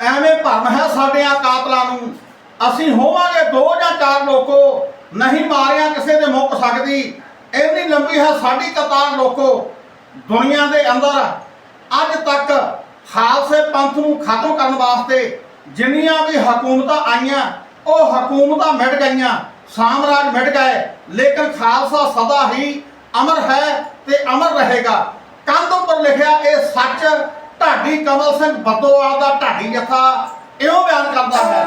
ਐਵੇਂ ਭਰਮ ਹੈ ਸਾਡਿਆਂ ਕਾਤਲਾਂ ਨੂੰ। ਅਸੀਂ ਹੋਵਾਂਗੇ ਦੋ ਜਾਂ ਚਾਰ ਲੋਕੋ, ਨਹੀਂ ਮਾਰਿਆ ਕਿਸੇ ਦੇ ਮੁੱਕ ਸਕਦੀ। ਇੰਨੀ ਲੰਬੀ ਹੈ ਸਾਡੀ ਕਤਾਰ ਲੋਕੋ, ਦੁਨੀਆ ਦੇ ਅੰਦਰ। ਅੱਜ ਤੱਕ ਖਾਲਸੇ ਪੰਥ ਨੂੰ ਖਤਮ ਕਰਨ ਵਾਸਤੇ ਜਿੰਨੀਆਂ ਵੀ ਹਕੂਮਤਾਂ ਆਈਆਂ, ਉਹ ਹਕੂਮਤਾਂ ਮਿਟ ਗਈਆਂ। ਸਾਮਰਾਜ ਮਿਟ ਗਏ, ਲੇਕਿਨ ਖਾਲਸਾ ਸਦਾ ਹੀ ਅਮਰ ਹੈ ਤੇ ਅਮਰ ਰਹੇਗਾ। ਕੰਧ ਉੱਪਰ ਲਿਖਿਆ ਇਹ ਸੱਚ ਢਾਡੀ ਕਮਲ ਸਿੰਘ ਬਦੋਆ ਦਾ ਢਾਡੀ ਜਥਾ ਇਹੋ ਬਿਆਨ ਕਰਦਾ ਹੈ।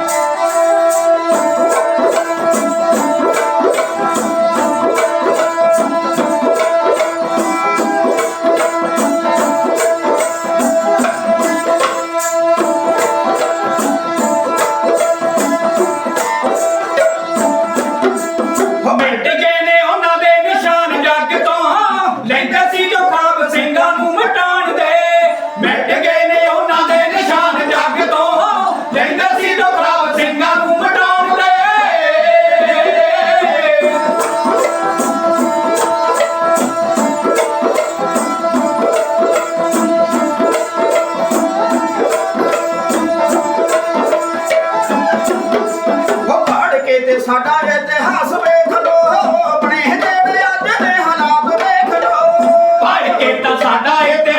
ਸਾਡਾ ਇਹ ਤੇ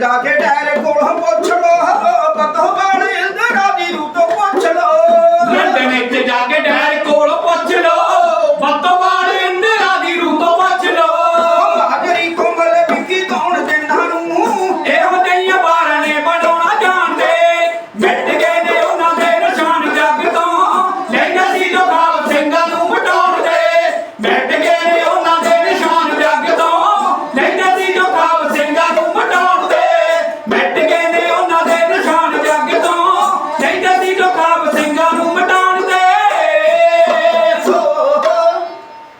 ਜਾ ਕੇ ਡੈਰ ਕੋਲੋਂ ਪੁੱਛ ਲੋ ਪਤੋ ਬਾਣੇ ਇੰਦਰਾ ਦੀ ਰੂਤੋਂ ਪੁੱਛ ਲੋ ਲੰਡਨ ਵਿੱਚ ਜਾ ਕੇ ਡੈਰ